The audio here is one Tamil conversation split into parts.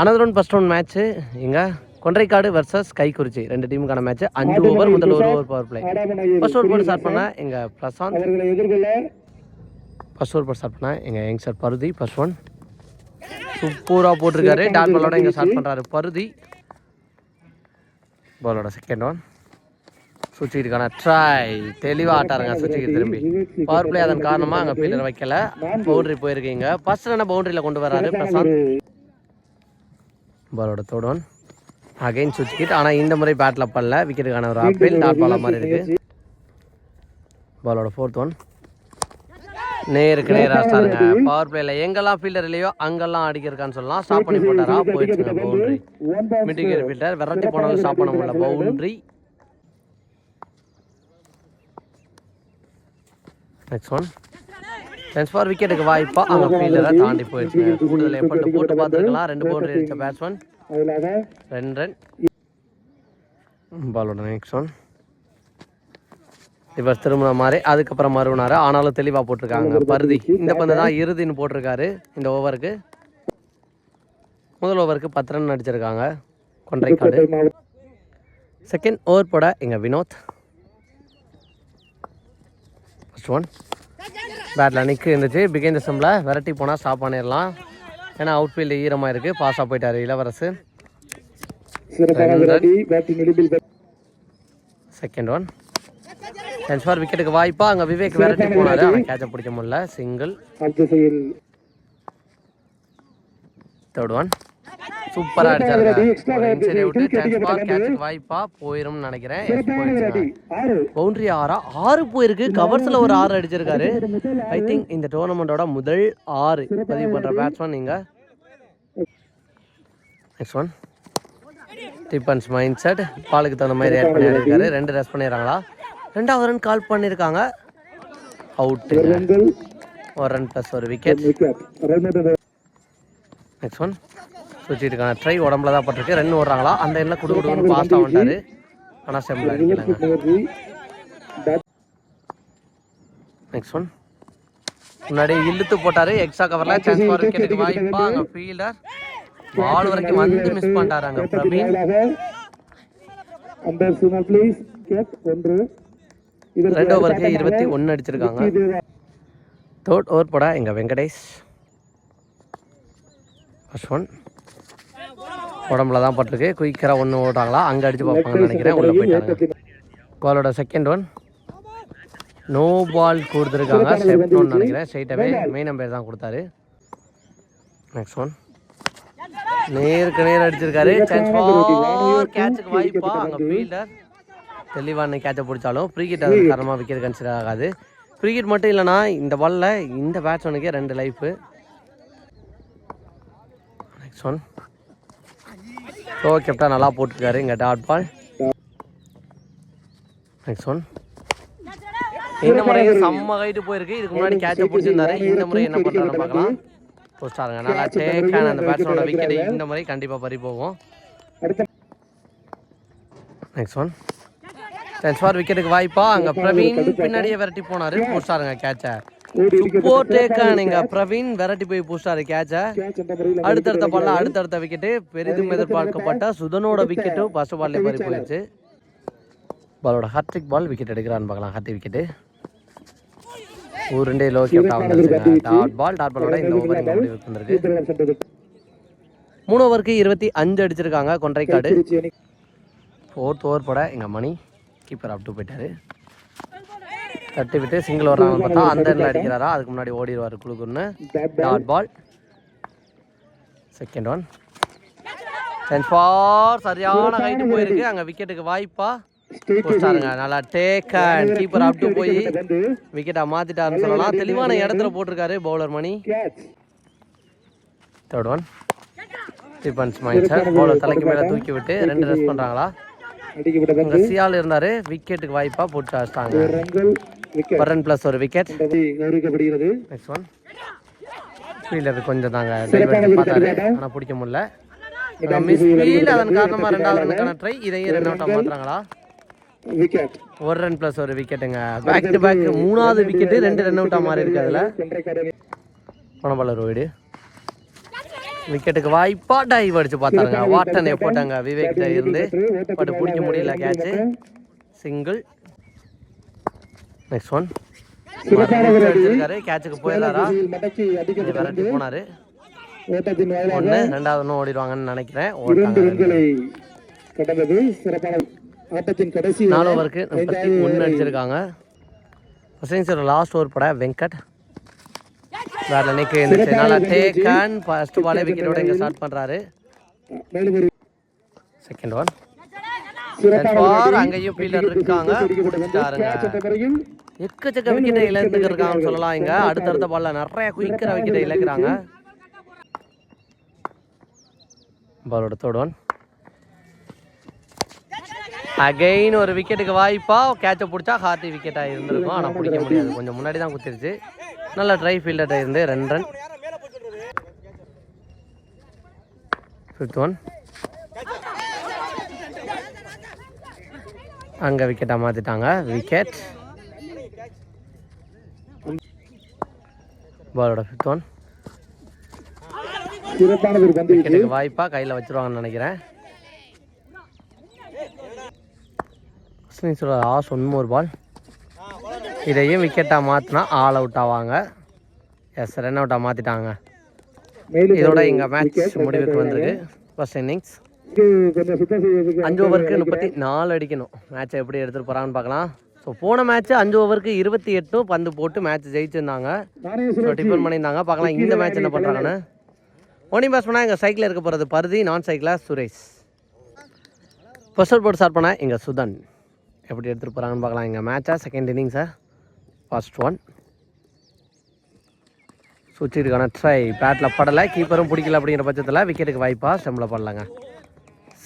Another one first one match இங்கே கொன்றைக்காடு வர்சஸ் கைக்குறிச்சி. ரெண்டு டீமுக்கான மேட்ச் அஞ்சு ஓவர் முதல் ஒரு over power play first over போட்டு ஸ்டார்ட் பண்ண எங்கள் பிரசாந்த். ஃபர்ஸ்ட் ஓவர் போட்டு ஸ்டார்ட் பண்ண எங்கள் யங்ஸ்டர் பருதி ஃபர்ஸ்ட் ஒன் சூப்பராக போட்டிருக்காரு. டாட் பாலோட இங்கே ஸ்டார்ட் பண்ணுறாரு பருதி. பாலோட செகண்ட் ஒன் சுச்சிக்கிட்டுக்கான ட்ரை தெளிவாக ஆட்டாருங்க சுச்சிக்கிட்டு திரும்பி. பவர் பிளே அதன் காரணமாக அங்கே ஃபீல்டர் வைக்கல. பவுண்டரி போயிருக்கீங்க ஃபர்ஸ்ட் ரன்னை பவுண்டரியில் கொண்டு வராரு பிரசாந்த்? பாலோட தேர்ட் ஒன் அகைன் சுவிட்ச் கிட் ஆனால் இந்த முறை பேட்டில் பண்ணல விக்கெட்டுக்கான ஒரு அப்பீல் டாட் பாலா மாதிரி இருக்கு. பாலோட ஃபோர்த் ஒன் நேருக்கு நேராக ஸ்டாருங்க பவர் பிளேல எங்கெல்லாம் ஃபீல்டர் இல்லையோ அங்கெல்லாம் அடிக்கிறக்கான்னு சொல்லலாம். ஸ்டாப் பண்ணி போட்டாரா? போயிடுச்சுங்க பவுண்டரி மிட்டிகேர் ஃபீல்டர் விரட்டி போனாலும் ஸ்டாப் பண்ண முடியல. Boundary next one chance for விக்கெட்டுக்கு வாய்ப்பா அங்கே ஃபீல்டரை தாண்டி போயிடுச்சு. கூடுதல் எஃபர்ட் போட்டு பார்த்துருக்கலாம். ரெண்டு பவுண்டரி அடிச்ச பேட்ஸ்மேன் ரெண்டு ரன் பாலோட நெக்ஸ்ட் ஒன் இவர் திரும்பின மாதிரி அதுக்கப்புறம் மறுவினாரு. ஆனாலும் தெளிவாக போட்டிருக்காங்க. பருதி. இந்த பந்து தான் இறுதின்னு போட்டிருக்காரு. இந்த ஓவருக்கு முதல் ஓவருக்கு பத்து ரன் அடிச்சிருக்காங்க. கொன்றைக்காடு. செகண்ட் ஓவர் போட எங்கள் வினோத். ஃபர்ஸ்ட் ஒன் பேட்டில் நிற்கு இருந்துச்சு பிகைன் சிம்பில் விரட்டி போனால் ஸ்டாப் பண்ணிடலாம். ஏன்னா அவுட்ஃபீல்டு ஈரமாக இருக்குது பாஸாக போயிட்டாரு Ilavarasu. Second one chance for விக்கெட்டுக்கு வாய்ப்பா. அங்கே விவேக் விரட்டி போனாரு. ஆனால் கேட்சை பிடிக்க முடியல. சிங்கிள் தேர்ட் ஒன் சூப்பராக அடிச்சாரு வாய்ப்பா போயிரும்னு நினைக்கிறேன். பவுண்டரி ஆறா. ஆறு? போயிருக்கு. கவர்ஸில் ஒரு ஆறு அடிச்சிருக்காரு. ஐ திங்க் இந்த டோர்னமெண்ட்டோட முதல் ஆறு பதிவு பண்ணுற பேட்ஸ்மேன் நீங்கள் next one defence mind set பாலுக்கு தகுந்த மாதிரி ஆட் பண்ணி ஆடிருக்காரு ரெண்டு ரெஸ்ட் பண்ணிடுறாங்களா ரெண்டாவது ரன் கால் பண்ணியிருக்காங்க அவுட்டு ஒரு ரன் ப்ளஸ் ஒரு விக்கெட் நெக்ஸ்ட் ஒன் சுற்றிட்டுருக்காங்க ட்ரை உடம்புல தான் பட்டிருக்கு. ரன் ஓடுறாங்களா? அந்த எண்ணில் குடு குடுன்னு ஃபாஸ்ட்டாக வந்துட்டாரு. ஆனால் அடிக்கலைங்க. பேட் நெக்ஸ்ட் ஒன் முன்னாடி இழுத்து போட்டாரு. எக்ஸ்ட்ரா கவர்ல சான்ஸ் ஃபார் விக்கெட்டுக்கு வாய்ப்பா. அங்க ஃபீல்டர் பால் வரைக்கும் வந்து மிஸ் பண்ணிட்டாரு அங்க Praveen. Umpire signal free hit ஒன்று ரெண்டு ஓவருக்கு இருபத்தி ஒன்று அடிச்சிருக்காங்க. தேர்ட் ஓவர் போட எங்க வெங்கடேஷ். ஃபர்ஸ்ட் ஒன் உடம்புல தான் பட்டிருக்கு குயிக்கராக ஒன்று ஓடுறாங்களா? அங்கே அடிச்சு பார்ப்பாங்கன்னு நினைக்கிறேன். உள்ளே போயிட்டாங்க. பாலோட செகண்ட் ஒன் நோ பால் கொடுத்துருக்காங்க. செப்டோன்னு நினைக்கிறேன். ஸ்ட்ரைட்டாகவே மெயின் அம்பையர் தான் கொடுத்தாரு. நெக்ஸ்ட் ஒன் நேருக்கு நேர் அடிச்சிருக்காரு. சான்ஸ் ஃபார் கேட்சுக்கு வாய்ப்பா அங்கே ஃபீல்டர் தெளிவான கேட்சை பிடிச்சாலும் ஃப்ரீ கிட் அது காரணமாக விக்கெட் கன்சிடர் ஆகாது. ஃப்ரீ கிட் மட்டும் இல்லைனா இந்த பால்ல இந்த பேட்ஸ்மேனுக்கே ரெண்டு life next one so captain நல்லா போட்டிருக்காரு. இங்கே டாட் பால். நெக்ஸ்ட் ஒன் இந்த முறை? செம்ம ஹைட்டு போயிருக்கு. இதுக்கு முன்னாடி கேட்சை பிடிச்சிருந்தாரு. இந்த முறை என்ன பண்ணுறாருன்னு பார்க்கலாம். போஸ்டாருங்க நல்லா டேக்கான அந்த பேட்ஸ்மேனோட விக்கெட் இந்த முறை கண்டிப்பாக பறி போகும். நெக்ஸ்ட் ஒன் சான்ஸ் ஃபார் விக்கெட்டுக்கு வாய்ப்பா. அங்கே பிரவீன் பின்னாடியே விரட்டி போனாரு. போஸ்டாருங்க கேட்சை டேக்கானுங்க பிரவீன் விரட்டி போய் போஸ்டாரு கேட்சை அடுத்தடுத்த பால்ல அடுத்தடுத்த விக்கெட்டு பெரிதும் எதிர்பார்க்கப்பட்ட சுதனோட விக்கெட்டும் ஃபர்ஸ்ட் பால்லே பறி போயிடுச்சு. பாலோட ஹார்ட்ரிக் பால் விக்கெட் எடுக்கிறான்னு பார்க்கலாம். ஹார்டி விக்கெட்டு ஒரு ரெண்டே லோ கேப்டா டாட் பால் டாட் பாலோட இந்த ஓவர் இந்த முடிவுக்கு வந்திருக்கு சூத்திரன் சென்றது மூணு ஓவருக்கு இருபத்தி அஞ்சு அடிச்சிருக்காங்க கொன்றைக்காடு. ஃபோர்த் ஓவர் போட எங்கள் மணி. கீப்பர் அப் போயிட்டாரு. தட்டி விட்டு சிங்கிள் வர்றாங்க பார்த்தா அந்த எண்ணில் அடிக்கிறாரா? அதுக்கு முன்னாடி ஓடிடுவார் குழுக்குன்னு. Dot ball second one chance for சரியான ஹைட்டு போயிருக்கு. அங்கே விக்கெட்டுக்கு வாய்ப்பா. போட்டாருங்க நல்லா take and keeper up to போய் வந்து விக்கெட்டை மாற்றிட்டாருன்னு சொல்லலாம். தெளிவான இடத்துல போட்டிருக்காரு bowler Mani. Third one defence mind sir bowler தலைக்கு மேலே தூக்கி விட்டு ரெண்டு ரெஸ்ட் பண்ணுறாங்களா ரசியால் சியால் இருந்தார். விக்கெட்டுக்கு வாய்ப்பாக போட்டு அடிச்சிட்டாங்க. ரன்கள் விக்கெட் ஒரு ரன் ப்ளஸ் ஒரு விக்கெட் நெக்ஸ்ட் ஒன் ஃபீல்டர் கொஞ்சம் தாங்க பார்த்தாரு ஆனால் பிடிக்க முடியல. மிஸ் ஃபீல்ட் அதன் காரணமாக ரெண்டாவது ரனுக்கான ட்ரை இதையும் ரன் அவுட்டாக மாற்றுறாங்களா ஒரு ரன் ப்ளஸ் ஒரு விக்கெட்டுங்க பேக் டு பேக் மூணாவது விக்கெட்டு ரெண்டு ரன் அவுட்டாக மாறி இருக்கு அதில். பணபாலர் வீடு விக்கெட்டுக்கு வாய்ப்பா டைவ் அடிச்சு பார்த்தாருங்க. வாட்டன் போட்டாங்க விவேக் இருந்து. பட் பிடிக்க முடியல கேட்ச் சிங்கிள் நெக்ஸ்ட் ஒன் கேட்சுக்கு போயிடலாரா? விரட்டி போனாரு. ஒன்று ரெண்டாவது ஒன்று ஓடிடுவாங்கன்னு நினைக்கிறேன். நாலு ஓவருக்கு முப்பத்தி ஒன்று அடிச்சிருக்காங்க. ஃபஸ்ட் லாஸ்ட் ஓவர் பட. வெங்கட். வேற நினைக்க இருந்துச்சு நல்லா ஃபர்ஸ்ட் பாலே விக்கெட்டோட இங்கே ஸ்டார்ட் பண்ணுறாரு செகண்ட் ஒன் ஃபார் அங்கேயும் ஃபீல்டர் இருக்காங்க? பிடிச்சிட்டாருங்க. எக்கச்சக்க விக்கெட்டை இழந்துட்டு இருக்காங்கன்னு சொல்லலாம் இங்க. அடுத்தடுத்த பால்ல நிறைய குயிக்கிற விக்கெட்டை இழக்கிறாங்க. பாலோட தேர்ட் ஒன் அகைன் ஒரு விக்கெட்டுக்கு வாய்ப்பா. கேட்சை பிடிச்சா ஹார்டி விக்கெட்டாக இருந்திருக்கும். ஆனால் பிடிக்க முடியாது. கொஞ்சம் முன்னாடி தான் குத்திருச்சு. நல்ல ட்ரை ஃபீல்டர்கிட்ட இருந்து ரெண்டு ரன் ஃபிஃப்த் ஒன் அங்கே விக்கெட்டாக மாற்றிட்டாங்க விக்கெட் பாலோட ஃபிஃப்த் ஒன் விக்கெட்டுக்கு வாய்ப்பாக கையில் வச்சிருவாங்கன்னு நினைக்கிறேன். ஸ்மின்ஸோட லாஸ்ட் ஒன் மோர் பால் இதையும் விக்கெட்டாக மாற்றினா ஆல் அவுட் ஆவாங்க எஸ் ரன் அவுட்டாக மாற்றிட்டாங்க இதோட எங்கள் மேட்ச் முடிவுக்கு வந்திருக்கு. ஃபர்ஸ்ட் இன்னிங்ஸ் அஞ்சு ஓவருக்கு முப்பத்தி நாலு அடிக்கணும். மேட்சை எப்படி எடுத்துகிட்டு போகிறான்னு பார்க்கலாம். ஸோ போன மேட்ச் அஞ்சு ஓவருக்கு இருபத்தி எட்டும் பந்து போட்டு மேட்ச் ஜெயிச்சிருந்தாங்க. ஸோ டிஃபன் பண்ணியிருந்தாங்க. பார்க்கலாம் இந்த மேட்ச் என்ன பண்ணுறாங்கன்னு ஓனி பேஸ் பண்ணால் எங்கள் சைக்கிளில் இருக்க போகிறது பருதி நான் சைக்கிளாக சுரேஷ். ஃபர்ஸ்ட் போட்டு ஸ்டார்ட் பண்ணால் எங்கள் சுதன். எப்படி எடுத்துகிட்டு போகிறாங்கன்னு பார்க்கலாம். எங்கள் மேட்சா செகண்ட் இன்னிங்ஸா ஃபர்ஸ்ட் ஒன் சுவிட்சுக்கான ட்ரை பேட்டில் படலை. கீப்பரும் பிடிக்கல அப்படிங்கிற பட்சத்தில் விக்கெட்டுக்கு வாய்ப்பா ஸ்டெம்பில் படலாங்க.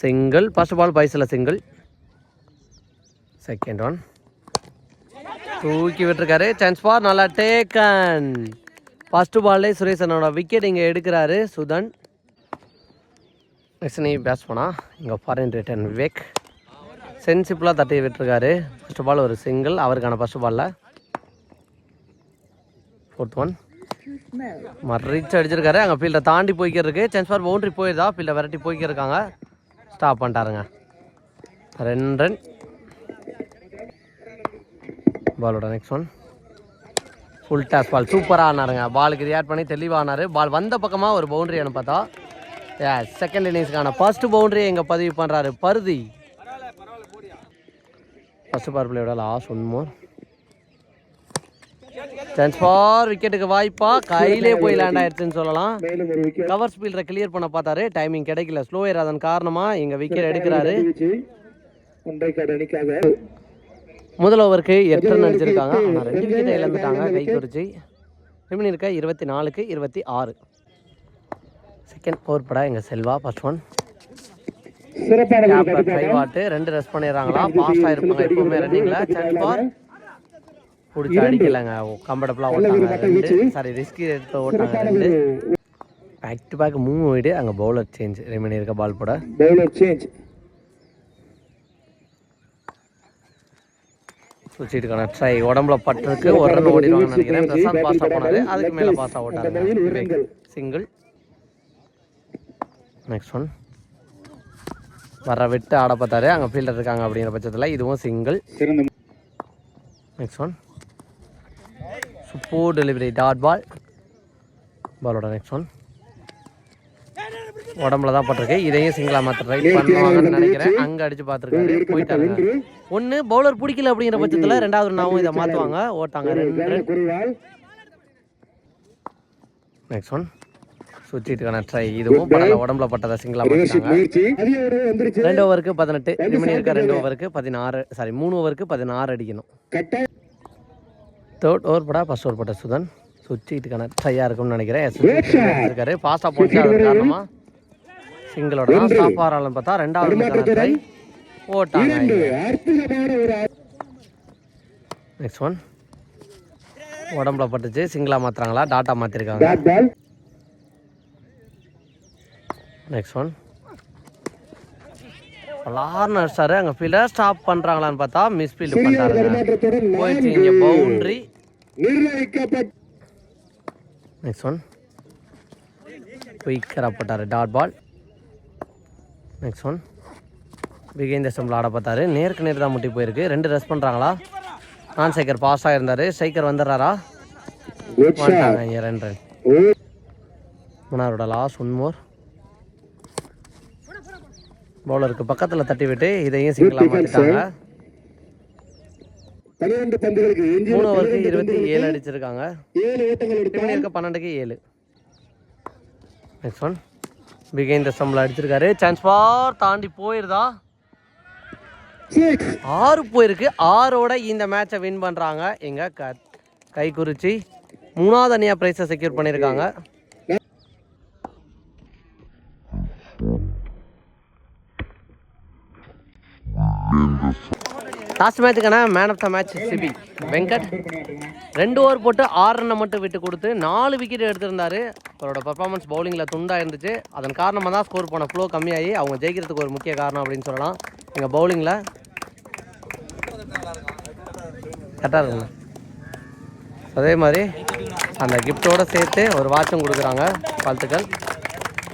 சிங்கிள் ஃபர்ஸ்ட் பால் பைஸில் சிங்கிள் செகண்ட் ஒன் தூக்கி விட்டுருக்காரு. சான்ஸ் ஃபார் நல்லா டேக்கன் ஃபர்ஸ்ட் பால்லே சுரேசனோட விக்கெட் இங்கே எடுக்கிறாரு. சுதன். நெக்ஸ்ட் நீ பேஸ் பண்ணா. இங்கே ஃபாரின் ரிட்டர்ன் விவேக் சென்சிபிளாக தட்டி விட்டுருக்காரு. ஃபர்ஸ்ட் பால் ஒரு சிங்கிள் அவருக்கான ஃபர்ஸ்ட் பாலில் ஃபோர்த் ஒன் மறிச்சு அடிச்சிருக்காரு. அங்கே ஃபீல்டை தாண்டி போய்க்கிறதுக்கு. சான்ஸ் ஃபார் பவுண்டரி போயிருதா? ஃபீல்டை விரட்டி போய்க்கிருக்காங்க. ஸ்டாப் பண்ணிட்டாருங்க. ரெண்டு ரன் பாலோட next one full toss ball சூப்பராக ஆனாருங்க. பாலுக்கு ரியாக்ட் பண்ணி தெளிவானார் பால் வந்த பக்கமாக ஒரு பவுண்டரி அனுப்பத்தா ஏ செகண்ட் இன்னிங்ஸ்க்கான ஃபர்ஸ்ட் பவுண்டரி இங்கே பதிவு பண்ணுறாரு பருதி. First power பிளேயோட last one more chance for விக்கெட்டுக்கு வாய்ப்பா. கையிலே போய் லேண்ட் ஆயிடுச்சுன்னு சொல்லலாம். கவர் ஸ்பீல்டை கிளியர் பண்ண பார்த்தாரு. டைமிங் கிடைக்கல. ஸ்லோ அதன் காரணமாக இங்கே விக்கெட் எடுக்கிறாரு. முதல் ஓவருக்கு எட்டு ரன் அடிச்சிருக்காங்க. ஆனால் ரெண்டு விக்கெட்டை இழந்துட்டாங்க. கை குறிச்சி ரிமினி இருக்க இருபத்தி நாலுக்கு இருபத்தி ஆறு. செகண்ட் ஓவர் பட எங்கள் செல்வா ஃபர்ஸ்ட் ஒன் ட்ரை ரெண்டு ரெஸ்ட் பண்ணிடுறாங்களா. பாஸ்டாக இருப்பாங்க எப்பவுமே ரன்னிங்கில் சான்ஸ் ஃபார் பிடிச்சி அடிக்கலைங்க. கம்ஃபர்டபுளாக ஓட்டாங்க. சாரி ரிஸ்க் எடுத்து ஓட்டாங்க பேக் டு பேக் மூணு வீடு. அங்கே பவுலர் சேஞ்ச் ரிமினி இருக்க பால் போட. பவுலர் சேஞ்ச் சுவிட்சுக்கான ட்ரை உடம்புல பட்டிருக்கு. ஒரு ரன் ஓடிடுவாங்கன்னு நினைக்கிறேன். பிரசாந்த் போனாரு. அதுக்கு மேலே பாஸாக ஓட்டாங்க சிங்கிள் நெக்ஸ்ட் ஒன் வர விட்டு ஆட பார்த்தாரு. அங்கே ஃபீல்டர் இருக்காங்க அப்படிங்கிற பட்சத்தில். இதுவும் single next one super delivery dot ball பாலோட நெக்ஸ்ட் ஒன் உடம்புல தான் பட்டிருக்கு இதையும் சிங்கிளாக மாற்ற ட்ரை பண்ணுவாங்கன்னு நினைக்கிறேன் அங்கே அடிச்சு பார்த்துருக்காரு போயிட்டாருங்க ஒன்று பவுலர் பிடிக்கல அப்படிங்கிற பட்சத்தில் ரெண்டாவது நாவும் இதை மாற்றுவாங்க ஓட்டாங்க நெக்ஸ்ட் ஒன் சுவிட்சுக்கான ட்ரை இதுவும் படல உடம்புல பட்டதை சிங்கிளாக மாற்றிட்டாங்க ரெண்டு ஓவருக்கு பதினெட்டு ரிமணி இருக்க ரெண்டு ஓவருக்கு பதினாறு சாரி மூணு ஓவருக்கு பதினாறு அடிக்கணும் தேர்ட் ஓவர் படா ஃபர்ஸ்ட் ஓவர் பட்ட சுதன். சுவிட்சுக்கான ட்ரையாக இருக்கும்னு நினைக்கிறேன். இருக்காரு ஃபாஸ்ட்டாக போச்சு அது காரணமா? சிங்கிளோட தான் ஸ்டாப் ஆகிறாலும் பார்த்தா ரெண்டாவது ட்ரை ஓட்டாங்க நெக்ஸ்ட் ஒன் உடம்புல பட்டுச்சு. சிங்கிளாக மாற்றுறாங்களா டாட்டா மாற்றிருக்காங்க நெக்ஸ்ட் ஒன் பலார்னு அடிச்சாரு. அங்கே ஃபீல்டர் ஸ்டாப் பண்ணுறாங்களான்னு பார்த்தா மிஸ் ஃபீல்டு வருமாற்றத்துடன் போயிடுச்சு இங்கே பவுண்ட்ரி நெக்ஸ்ட் ஒன் குயிக்கராக போட்டார் dot ball next one the ஸ்டம்பில் ஆட பார்த்தாரு நேருக்கு நேர் தான் முட்டி போயிருக்கு. ரெண்டு ரெஸ்ட் பண்ணுறாங்களா நான் சைக்கர் பாஸாக இருந்தார் சைக்கர் வந்துடுறாரா ரெண்டு ரன் ஓ மூணாரோட லாஸ் ஒன் மோர் பவுலருக்கு பக்கத்தில் தட்டி விட்டு இதையும் சிங்கிளாக மாற்றிட்டாங்க மூணு ஓவருக்கு இருபத்தி ஏழு அடிச்சிருக்காங்க. இப்படி இருக்க பன்னெண்டுக்கு ஏழு. நெக்ஸ்ட் ஒன் பிகைன் த ஸ்டம்பில் அடிச்சிருக்காரு. சான்ஸ் பார் தாண்டி போயிருதா? ஆறு போயிருக்கு. ஆறோட இந்த மேட்சை வின் பண்ணுறாங்க எங்க க கை குறிச்சி மூணாவது அணியாக ப்ரைஸை செக்யூர் பண்ணியிருக்காங்க last மேட்சுக்கான man of the match Sibi. Venkat ரெண்டு ஓவர் போட்டு ஆறு ரன்னை மட்டும் விட்டு கொடுத்து நாலு விக்கெட் எடுத்திருந்தாரு. அவரோட பர்ஃபார்மன்ஸ் பவுலிங்கில் துண்டாக இருந்துச்சு அதன் காரணமாக தான் ஸ்கோர் பண்ண ஃப்ளோ கம்மியாகி அவங்க ஜெயிக்கிறதுக்கு ஒரு முக்கிய காரணம் அப்படின்னு சொல்லலாம். எங்கள் பவுலிங்கில் கரெக்டாக இருக்குங்க அதே மாதிரி அந்த கிஃப்டோடு சேர்த்து ஒரு வாட்சும் கொடுக்குறாங்க வாழ்த்துக்கள்.